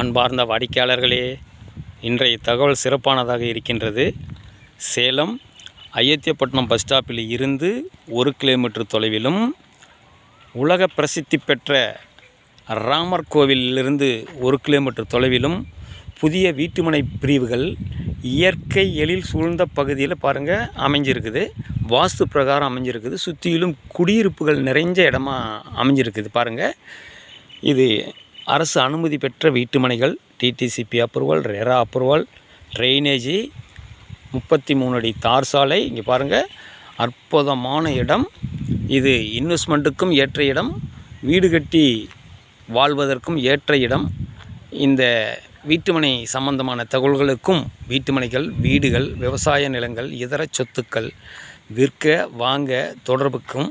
அன்பார்ந்த வாடிக்கையாளர்களே இன்றைய தகவல் சிறப்பானதாக இருக்கின்றது. சேலம் அயோத்தியப்பட்டினம் பஸ் ஸ்டாப்பில் இருந்து ஒரு கிலோமீட்டர் தொலைவிலும் உலக பிரசித்தி பெற்ற ராமர் கோவிலிலிருந்து ஒரு கிலோமீட்டர் தொலைவிலும் புதிய வீட்டுமனை பிரிவுகள் இயற்கை எழில் சூழ்ந்த பகுதியில் பாருங்கள் அமைஞ்சிருக்குது. வாஸ்து பிரகாரம் அமைஞ்சிருக்குது. சுற்றிலும் குடியிருப்புகள் நிறைஞ்ச இடமா அமைஞ்சிருக்குது பாருங்கள் இது அரசு அனுமதி பெற்ற வீட்டுமனைகள் DTCP approval RERA approval drainage முப்பத்தி மூணு அடி தார் சாலை. இங்கே பாருங்கள் அற்புதமான இடம். இது இன்வெஸ்ட்மெண்ட்டுக்கும் ஏற்ற இடம். வீடு கட்டி வாழ்வதற்கும் ஏற்ற இடம். இந்த வீட்டுமனை சம்பந்தமான தகவல்களுக்கும் வீட்டுமனைகள் வீடுகள் விவசாய நிலங்கள் இதர சொத்துக்கள் விற்க வாங்க தொடர்புக்கும்